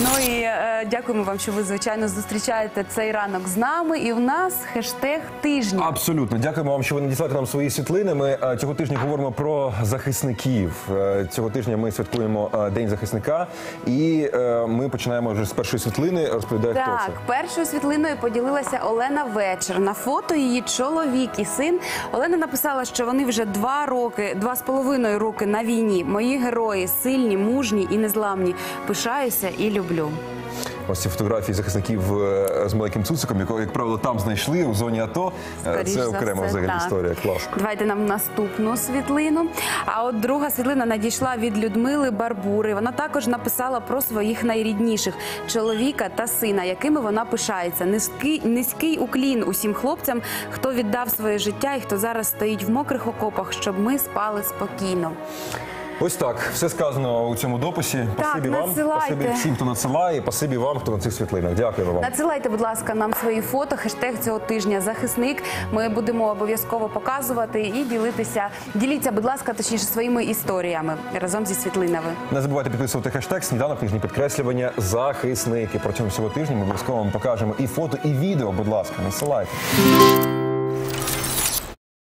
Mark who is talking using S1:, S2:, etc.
S1: Ну і е, дякуємо вам, що ви звичайно зустрічаєте цей ранок з нами. І у нас хештег тижня.
S2: Абсолютно, дякуємо вам, що ви надіслали нам свої світлини. Ми е, цього тижня говоримо про захисників. Е, Цього тижня ми святкуємо е, День захисника, і ми починаємо вже з першої світлини. Розповідає хто
S1: Так, першою світлиною поділилася Олена Вечір. На фото її чоловік і син. Олена написала, що вони вже два роки, два з половиною роки на війні. Мої герої сильні, мужні і незламні. Пишаюся і люблю.
S2: Ось ці фотографії захисників е, з маленьким цуциком, якого, як правило, там знайшли у зоні АТО. Е,
S1: Скоріш
S2: Це
S1: за
S2: окрема
S1: все,
S2: взагалі
S1: так.
S2: історія. Клас.
S1: Давайте нам наступну світлину. А от друга світлина надійшла від Людмили Барбури. Вона також написала про своїх найрідніших чоловіка та сина, якими вона пишається. Низький, низький уклін усім хлопцям, хто віддав своє життя і хто зараз стоїть в мокрих окопах, щоб ми спали спокійно.
S2: Ось так, все сказано у цьому дописі. Пасибі вам,
S1: надсилайте.
S2: пасибі всім, хто надсилає, пасибі вам, хто на цих світлинах. Дякуємо вам.
S1: Надсилайте, будь ласка, нам свої фото. Хештег цього тижня захисник. Ми будемо обов'язково показувати і ділитися. Діліться, будь ласка, точніше своїми історіями разом зі світлинами.
S2: Не забувайте підписувати хештег сніданок нижні підкреслювання захисники. Протягом цього тижня ми обов'язково вам покажемо і фото, і відео. Будь ласка, насилайте.